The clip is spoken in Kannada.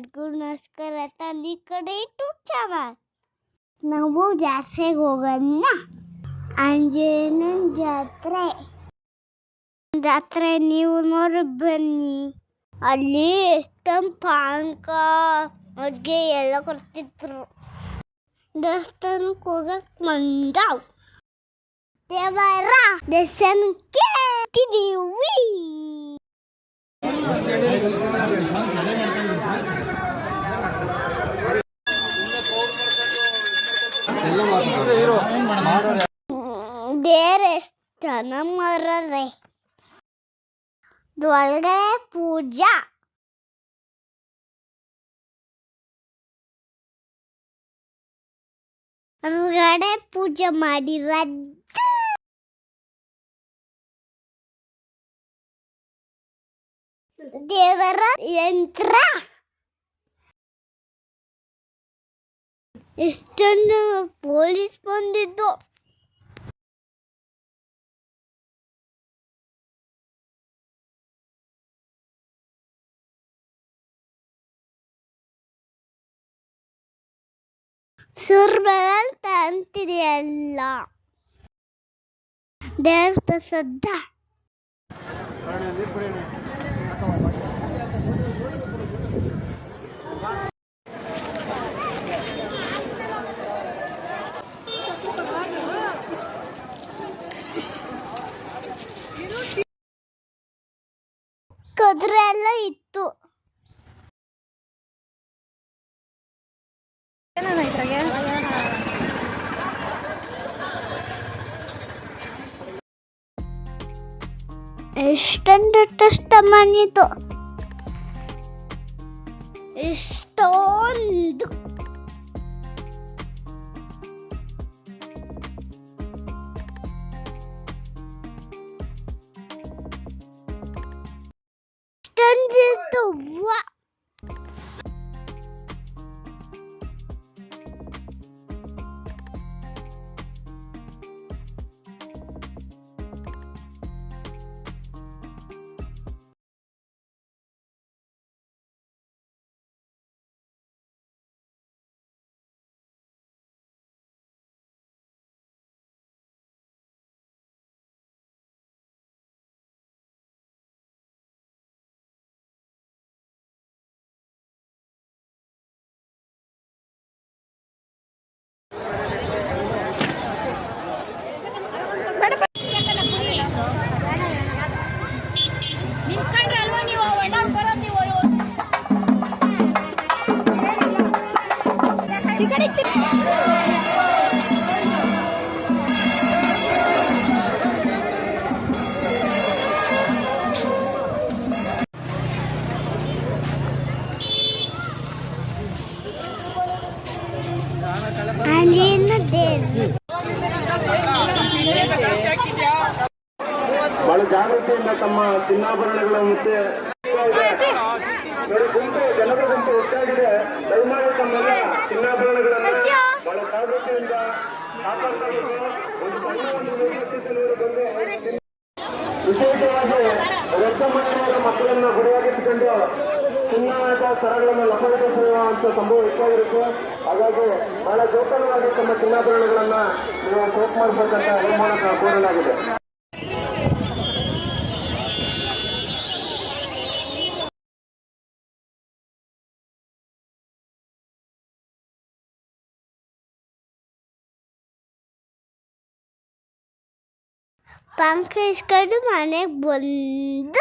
ಎಲ್ರಿಗೂ ನಮಸ್ಕಾರ ತಂದಿ ಕಡೆ ಯೂಟ್ಯೂಬ್ ಚಾನಲ್ ನಾವು ಜಾತ್ರೆಗೆ ಹೋಗೋಣ ಆಂಜನೇಯನ ಜಾತ್ರೆ ಜಾತ್ರೆ ನೀವು ನೋಡಿ ಬನ್ನಿ ಅಲ್ಲಿ ಎಷ್ಟೊಂದು ಪಾನಕ ಮಜ್ಜಿಗೆ ಎಲ್ಲ ಕೊಡ್ತಿದ್ರು ದೇವಸ್ಥಾನಕ್ಕೆ ಹೋಗಕ್ ಬಂದಾವ್ ದೇವರ ದರ್ಶನಕ್ಕೆ ಹೋಗ್ತಿದೀವಿ ಸ್ಥಾನ ಎಷ್ಟು ಜನ ಮರರೆ ಒಳಗಡೆ ಪೂಜಾ. ಹೊರಗಡೆ ಪೂಜೆ ಮಾಡಿರದ್ದು ದೇವರ ಯಂತ್ರ. ಎಷ್ಟೊಂದು ಪೊಲೀಸ್ ಬಂದಿದ್ದು. ಸುರ್ಬಲ್ ತಂತಿದೆಯಲ್ಲ. ದೇವ್ರ ಕುದುರೆ ಎಲ್ಲ ಇತ್ತು ಎಷ್ಟೊಂದು ಟೆಸ್ಟ್ ಮನಿತು ಎಷ್ಟೊಂದು 这豆腐 ಜಾಗೃತಿಯಿಂದ ತಮ್ಮ ಚಿನ್ನಾಭರಣಗಳ ಮುಂದೆ ಗುಂಪು ಜನರ ಗುಂಪು ಹೆಚ್ಚಾಗಿದೆ. ದಯಮಾಡಿ ತಮ್ಮೆಲ್ಲ ಚಿನ್ನಾಭರಣಗಳನ್ನು ಬಹಳ ಜಾಗೃತಿಯಿಂದ ವಿಶೇಷವಾಗಿ ರಕ್ತ ಮಾಡಿದ ಮಕ್ಕಳನ್ನ ಗುರಿಯಾಗಿಸಿಕೊಂಡು ಚಿನ್ನದ ಸರಗಳನ್ನು ಲಪಡಿಸುವಂತ ಸಂಭವ ಹೆಚ್ಚಾಗಿರುತ್ತೆ. ಹಾಗಾಗಿ ಬಹಳ ಜೋಪಾನವಾಗಿ ತಮ್ಮ ಚಿನ್ನಾಭರಣಗಳನ್ನ ನೀವು ಸೋಪ್ ಮಾಡಬೇಕಂತ ಅನುಮಾನ ಕೋರಲಾಗಿದೆ পাঙ্খা ইস্কারটা মানে বন্ধ